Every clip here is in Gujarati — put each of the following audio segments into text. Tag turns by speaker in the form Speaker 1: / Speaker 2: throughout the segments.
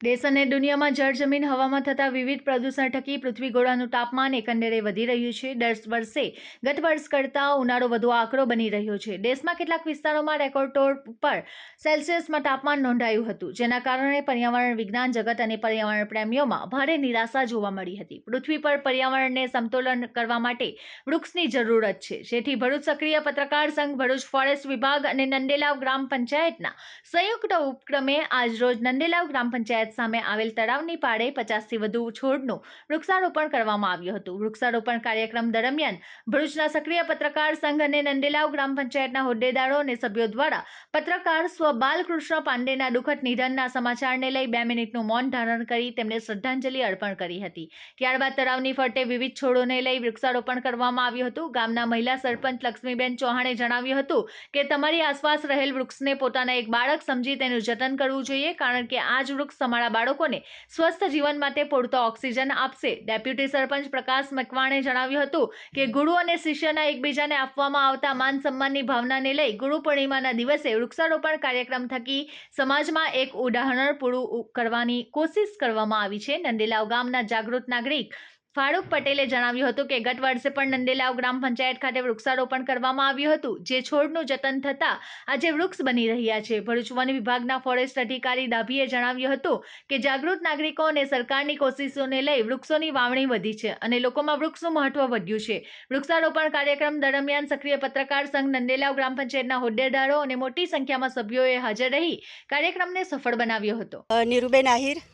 Speaker 1: દેશ અને દુનિયામાં જળ જમીન હવામાં થતા વિવિધ પ્રદૂષણ થકી પૃથ્વી ગોળાનું તાપમાન એકંદરે વધી રહ્યું છે. દર વર્ષે ગત વર્ષ કરતાં ઉનાળો વધુ આકરો બની રહ્યો છે. દેશમાં કેટલાક વિસ્તારોમાં રેકોર્ડ ઉપર સેલ્સિયસમાં તાપમાન નોંધાયું હતું, જેના કારણે પર્યાવરણ વિજ્ઞાન જગત અને પર્યાવરણ પ્રેમીઓમાં ભારે નિરાશા જોવા મળી હતી. પૃથ્વી પર પર્યાવરણને સમતોલન કરવા માટે વૃક્ષની જરૂરત છે. જેથી ભરૂચ સક્રિય પત્રકાર સંઘ, ભરૂચ ફોરેસ્ટ વિભાગ અને નંદેલાવ ગ્રામ પંચાયતના સંયુક્ત ઉપક્રમે આજરોજ નંદેલાવ ગ્રામ પંચાયત સામે આવેલ તળાવની પાળે પચાસથી વધુ છોડનું વૃક્ષારોપણ કરવામાં આવ્યું હતું. વૃક્ષારોપણ કાર્યક્રમ દરમિયાન ભરૂચના સક્રિય પત્રકાર સંઘ અને નંદેલાવ ગ્રામ પંચાયતના હોદ્દેદારો અને સભ્યો દ્વારા પત્રકાર સ્વ બાલકૃષ્ણ પાંડેના દુઃખદ નિધનના સમાચારને લઈ બે મિનિટનું મૌન ધારણ કરી તેમને શ્રદ્ધાંજલિ અર્પણ કરી હતી. ત્યારબાદ તળાવની ફરતે વિવિધ છોડોને લઈ વૃક્ષારોપણ કરવામાં આવ્યું હતું. ગામના મહિલા સરપંચ લક્ષ્મીબેન ચૌહાણે જણાવ્યું હતું કે, તમારી આસપાસ રહેલ વૃક્ષને પોતાના એક બાળક સમજી તેનું જતન કરવું જોઈએ, કારણ કે આ જ વૃક્ષ તમારા બાળકોને સ્વસ્થ જીવન માટે પૂરતો ઓક્સિજન આપશે. ડેપ્યુટી સરપંચ પ્રકાશ મકવાણે જણાવ્યું હતું કે ગુરુ અને શિષ્યના એકબીજાને આપવામાં આવતા માન સન્માનની ભાવનાને લઈ ગુરુ પૂર્ણિમાના દિવસે વૃક્ષારોપણ કાર્યક્રમ થકી સમાજમાં એક ઉદાહરણ પૂરું કરવાની કોશિશ કરવામાં આવી છે. નંદેલાવ ગામના જાગૃત નાગરિક ફારૂક પટેલે જણાવ્યું હતું કે ગત વર્ષે પણ નંદેલાવ ગ્રામ પંચાયત ખાતે વૃક્ષારોપણ કરવામાં આવ્યું હતું, જે છોડનું જતન થતાં આજે વૃક્ષ બની રહ્યા છે. ભરૂચ વન વિભાગના ફોરેસ્ટ અધિકારી દાભીએ જણાવ્યું હતું કે જાગૃત નાગરિકો અને સરકારની કોશિશોને લઈ વૃક્ષોની વાવણી વધી છે અને લોકોમાં વૃક્ષનું મહત્વ વધ્યું છે. વૃક્ષારોપણ કાર્યક્રમ દરમિયાન સક્રિય પત્રકાર સંઘ નંદેલાવ ગ્રામ પંચાયતના હોદ્દેદારો અને મોટી સંખ્યામાં સભ્યોએ હાજર રહી કાર્યક્રમને સફળ બનાવ્યો હતો.
Speaker 2: નીરુબેન આહિર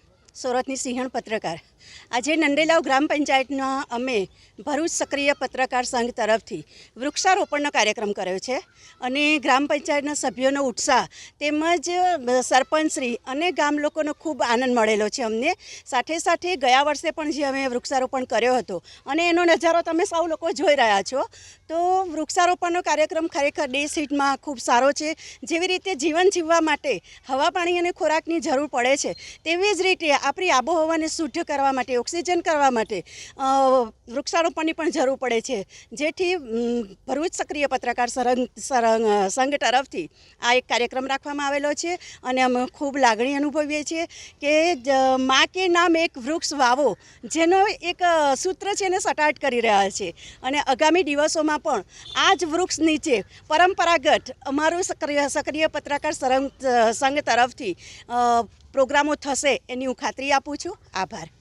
Speaker 2: સુરતની સિંહણ પત્રકાર. આજે નંદેલાવ ગ્રામ પંચાયતના અમે ભરૂચ સક્રિય પત્રકાર સંઘ તરફથી વૃક્ષારોપણનો કાર્યક્રમ કર્યો છે અને ગ્રામ પંચાયતના સભ્યોનો ઉત્સાહ તેમજ સરપંચશ્રી અને ગામ લોકોનો ખૂબ આનંદ મળેલો છે અમને. સાથે સાથે ગયા વર્ષે પણ જે અમે વૃક્ષારોપણ કર્યો હતો અને એનો નજારો તમે સૌ લોકો જોઈ રહ્યા છો, તો વૃક્ષારોપણનો કાર્યક્રમ ખરેખર દેશ સીટમાં ખૂબ સારો છે. જેવી રીતે જીવન જીવવા માટે હવા પાણી અને ખોરાકની જરૂર પડે છે, તેવી જ રીતે આપણી આબોહવાને શુદ્ધ કરવા માટે, ઓક્સિજન કરવા માટે વૃક્ષારોપણની પણ જરૂર પડે છે. જેથી ભરૂચ સક્રિય પત્રકાર સરંગ સંઘ તરફથી આ એક કાર્યક્રમ રાખવામાં આવેલો છે અને અમે ખૂબ લાગણી અનુભવીએ છીએ કે મા કે નામ એક વૃક્ષ વાવો, જેનો એક સૂત્ર છે એને સટાટ કરી રહ્યા છે. અને આગામી દિવસોમાં પણ આ જ વૃક્ષ નીચે પરંપરાગત અમારું સક્રિય સક્રિય પત્રકાર સરંગ સંઘ તરફથી પ્રોગ્રામો થશે એની હું ખાતરી આપું છું. આભાર.